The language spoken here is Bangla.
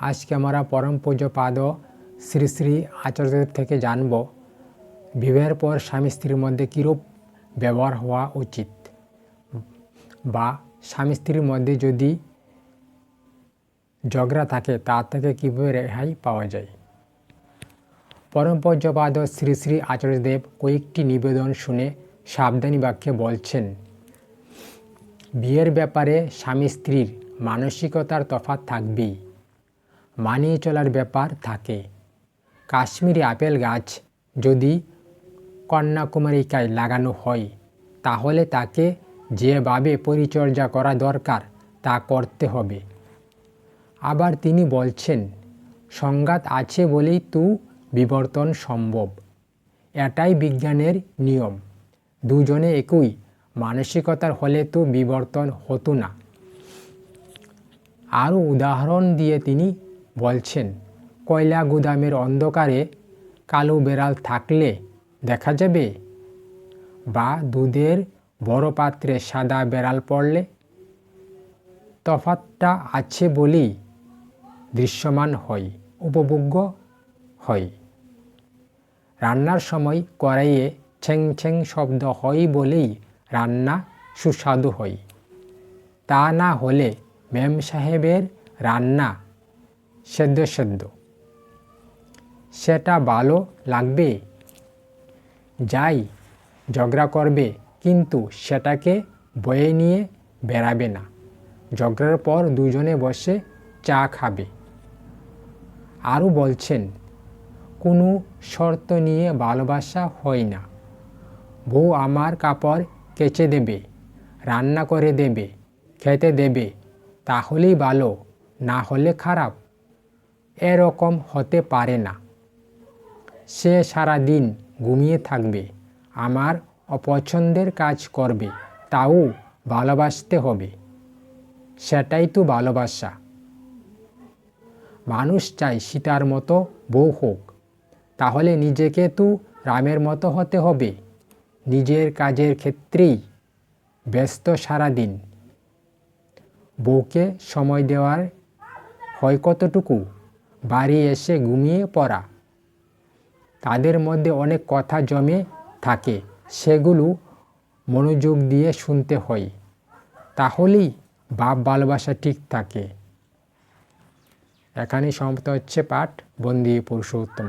আজকে আমরা পরম পূজ্যপাদ শ্রী শ্রী আচার্যদেব থেকে জানব, বিবাহের পর স্বামী স্ত্রীর মধ্যে কীরূপ ব্যবহার হওয়া উচিত? বা স্বামী স্ত্রীর মধ্যে যদি ঝগড়া থাকে তা থেকে কীভাবে রেহাই পাওয়া যায়? পরম পূজ্যপাদ শ্রী শ্রী আচার্যদেব কয়েকটি নিবেদন শুনে সাবধানী বাক্যে বলছেন, বিয়ের ব্যাপারে স্বামী স্ত্রীর মানসিকতার তফাৎ থাকবেই। মানিয়ে চলার ব্যাপার থাকে। কাশ্মীরি আপেল গাছ যদি কন্যাকুমারিকায় লাগানো হয়, তাহলে তাকে যেভাবে পরিচর্যা করা দরকার, তা করতে হবে। আবার তিনি বলছেন, সংঘাত আছে বলেই তো বিবর্তন সম্ভব। এটাই বিজ্ঞানের নিয়ম। দুজনে একই, মানসিকতার হলে তো বিবর্তন হতো না। আরও উদাহরণ দিয়ে তিনি বলছেন, কয়লা গুদামের অন্ধকারে কালো বেড়াল থাকলে দেখা যাবে? বা দুধের বড় পাত্রে সাদা বেড়াল পড়লে? তফাতটা আছে বলেই দৃশ্যমান হয় উপভোগ্য হয় রান্নার সময় কড়াইয়ে ছ্যাং ছ্যাং শব্দ হয় বলেই রান্না সুস্বাদু হয় তা না হলে মেম সাহেবের রান্না সেদ্ধ সেদ্ধ। সেটা ভালো লাগবে? যাই, ঝগড়া করবে, কিন্তু সেটাকে বয়ে নিয়ে বেড়াবে না। ঝগড়ার পর দুজনে বসে চা খাবে। আরও বলছেন, কোনো শর্ত নিয়ে ভালোবাসা হয় না। বউ আমার কাপড় কেচে দেবে, রান্না করে দেবে, খেতে দেবে, তাহলেই ভালো, না হলে খারাপ। এরকম হতে পারে না। সে সারা দিন ঘুমিয়ে থাকবে, আমার অপছন্দের কাজ করবে, তাও ভালোবাসতে হবে। সেটাই তো ভালোবাসা। মানুষ চায় সীতার মতো বউ হোক, তাহলে নিজেকে তো রামের মতো হতে হবে। নিজের কাজের ক্ষেত্রেই ব্যস্ত সারাদিন। বউকে সময় দেওয়ার হয় কতটুকু? বাড়ি এসে ঘুমিয়ে পড়া। তাদের মধ্যে অনেক কথা জমে থাকে, সেগুলো মনোযোগ দিয়ে শুনতে হয়। তাহলেই বাপ ভালোবাসা ঠিক থাকে। এখানেই সমাপ্ত হচ্ছে পাঠ। বন্দি পুরুষোত্তম